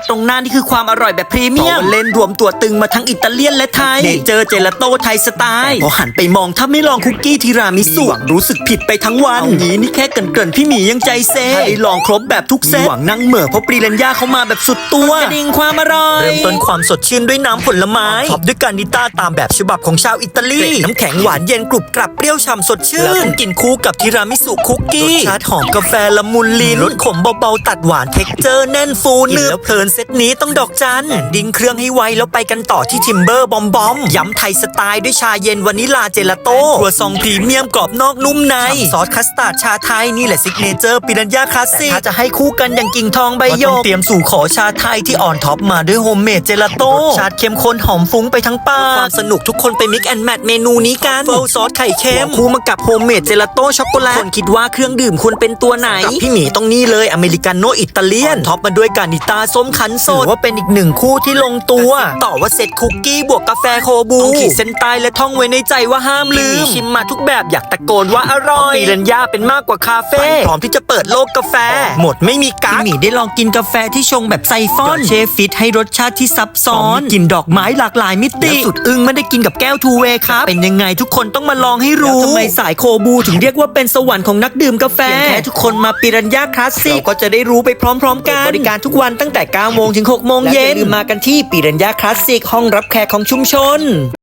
ดตรงหน้านี่คือความอร่อยแบบพรีเมียมเล่นรวมตัวตึงมาทั้งอิตาเลียนและไทยเนเจอร์เจลาโต้ไทยสไตล์พอหันไปมองถ้าไม่ลองคุกกี้ทีรามิสุหวังรู้สึกผิดไปทั้งวันเอางี้นี่แค่เกรินๆพี่หมียังใจเซ่ถ้าได้ลองครบแบบทุกเซตหวังนั่งเหม่อเพราะปรีเลนย่าเขามาแบบสุดตัวกระดิ่งความอร่อยเริ่มต้นความสดชื่นด้วยน้ำผลไม้ท็อปด้วยการนิต้าตามแบบฉบับของชาวอิตาลีน้ำแข็งหวานเย็นกรุบกรับเปรี้ยวฉ่ำสดชื่นแล้วกินคู่กับทีรามิสุคุกกี้รสชาติหอมกาแฟละมุนลิ้นรสขมเบาๆตัดหวานเท็กเจอร์แน่นฟูเนื้อเพลินเซตนี้ต้องดอกจันดิ้งเครื่องให้ไวแล้วไปกันต่อที่ทิมเบอร์บอมบอมย้ำไทยสไตล์ด้วยชาเย็นวานิลาเจลาโต้ครัวซองพรีเมียมกรอบนอกนุ่มในซอสคัสตาร์ดชาไทยนี่แหละซิกเนเจอร์ปิรันย่าคลาสสิกถ้าจะให้คู่กันอย่างกิ่งทองใบหยกเตรียมสู่ขอชาไทยที่อ่อนท็อปมาด้วยโฮมเมดเจลาโต้รสชาติเข้มข้นหอมฟุ้งไปทั้งปากความสนุกทุกคนไปมิกแอนแมทเมนูนี้กันเฟิลซอสไข่เค็มคู่มากับโฮมเมดเจลาโต้ช็อกโกแลตคนคิดว่าเครื่องดื่มควรเป็นตัวไหนกับพี่หมีต้องนี่เลยอเมริกาโน่อิตาเลียนท็อปมาด้วยกานิต้าส้มคั้นสดถือว่าเป็นอีกหนึ่งคู่ที่ลงตัว ต่อว่าเซตคุกกี้บวกกาแฟโคบูต้องขีดเส้นใต้และท่องไว้ในใจว่าห้ามลืมชิมมาทุกแบบอยากตะโกนว่าอร่อยปีรัญญาเป็นมากกว่าคาเฟ่พร้อมที่จะเปิดโลกกาแฟ หมดไม่มีกั๊กพี่หมีได้ลองกินกาแฟที่ชงแบบไซฟอนเชฟฟิตให้รสชาติที่ซับซ้อนกลินดอกไม้หลากหลายมิติและสุดอึ้งไม่ได้กินกับแก้วทูเวย์ครับเป็นยังไงทุกคนต้องมาลองให้รู้แล้วทำไมสายโคบูถึงเรียกว่าเป็นสวรรค์ของนักดื่มกาแฟแค่ทุกคนมาปิรัญญาคลาสสิกก็จะได้รู้ไปพร้อม ๆ กันบริการทุกวันตั้งแต่9โมงถึง6โมงเย็นและอย่าลืมมากันที่ปิรัญญาคลาสสิกห้องรับแขกของชุมชน